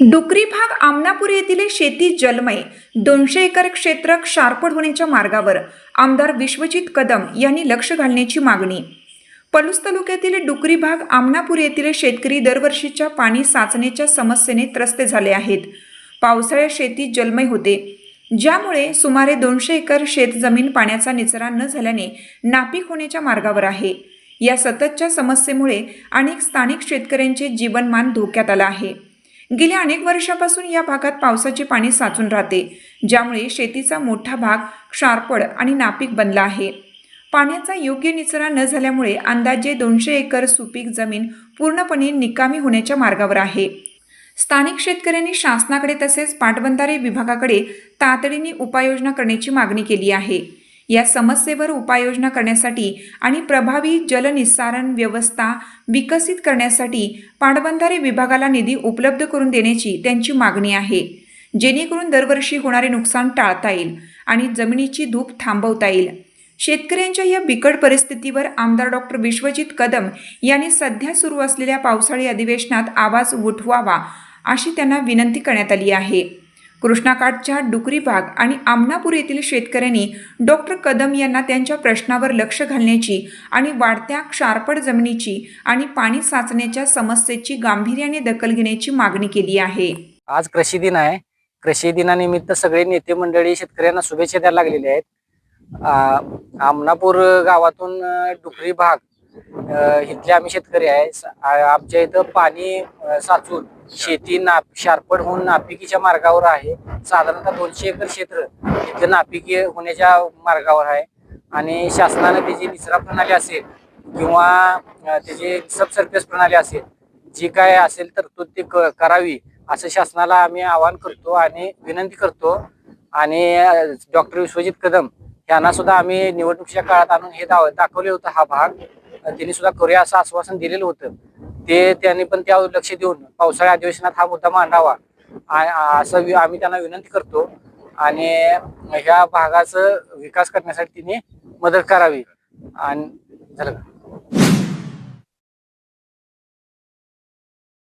डुकरी भाग आमनापूर येथील शेती जलमय दोनशे एकर क्षेत्र क्षारपड होण्याच्या मार्गावर आमदार विश्वजित कदम यांनी लक्ष घालण्याची मागणी. पलूस तालुक्यातील डुकरी भाग आमनापूर येथील शेतकरी दरवर्षीच्या पाणी साचण्याच्या समस्येने त्रस्त झाले आहेत. पावसाळ्यात शेती जलमय होते. ज्यामुळे सुमारे दोनशे एकर शेतजमीन पाण्याचा निचरा न झाल्याने नापीक होण्याच्या मार्गावर आहे. या सततच्या समस्येमुळे अनेक स्थानिक शेतकऱ्यांचे जीवनमान धोक्यात आलं आहे. गेल्या अनेक वर्षापासून या भागात पावसाचे पाणी साचून राहते ज्यामुळे शेतीचा मोठा भाग क्षारपड आणि नापीक बनला आहे. पाण्याचा योग्य निचरा न झाल्यामुळे अंदाजे दोनशे एकर सुपीक जमीन पूर्णपणे निकामी होण्याच्या मार्गावर आहे. स्थानिक शेतकऱ्यांनी शासनाकडे तसेच पाटबंधारे विभागाकडे तातडीने उपाययोजना करण्याची मागणी केली आहे. या समस्येवर उपाययोजना करण्यासाठी आणि प्रभावी जलनिस्सारण व्यवस्था विकसित करण्यासाठी पाटबंधारे विभागाला निधी उपलब्ध करून देण्याची त्यांची मागणी आहे. जेणेकरून दरवर्षी होणारे नुकसान टाळता येईल आणि जमिनीची धूप थांबवता येईल. शेतकऱ्यांच्या या बिकट परिस्थितीवर आमदार डॉक्टर विश्वजित कदम यांनी सध्या सुरू असलेल्या पावसाळी अधिवेशनात आवाज उठवावा अशी त्यांना विनंती करण्यात आली आहे. कृष्णाकाठच्या डुकरी भाग आणि आमनापूर येथील शेतकऱ्यांनी डॉक्टर कदम यांना त्यांच्या प्रश्नावर लक्ष घालण्याची आणि वाढत्या क्षारपड जमिनीची आणि पाणी साचण्याच्या समस्येची गांभीर्याने दखल घेण्याची मागणी केली आहे. आज कृषी दिन आहे. कृषी दिनानिमित्त सगळे नेते मंडळी शेतकऱ्यांना शुभेच्छा द्यायला लागलेले आहेत. आमनापूर गावातून डुकरी भाग इथले आम्ही शेतकरी आहे. आमच्या इथं पाणी साचून शेती नाप शारपड होऊन नापिकीच्या मार्गावर आहे. साधारणतः दोनशे एकर क्षेत्र इथलं नापिकी होण्याच्या मार्गावर आहे. आणि शासनाने त्याची निचरा प्रणाली असेल किंवा त्याची सबसर्फेस प्रणाली असेल जी काय असेल तरतूद ती क- करावी असं शासनाला आम्ही आवाहन करतो आणि विनंती करतो. आणि डॉक्टर विश्वजित कदम यांना सुद्धा आम्ही निवडणुकीच्या काळात आणून हे दाव दाखवले होतं हा भाग. त्यांनी सुद्धा करूया असं आश्वासन दिलेलं होतं. ते त्यांनी पण त्यावर लक्ष देऊन पावसाळ्या अधिवेशनात हा मुद्दा मांडावा. असं वि- आम्ही त्यांना विनंती करतो. आणि ह्या भागाचं विकास करण्यासाठी तिने मदत करावी. आणि झालं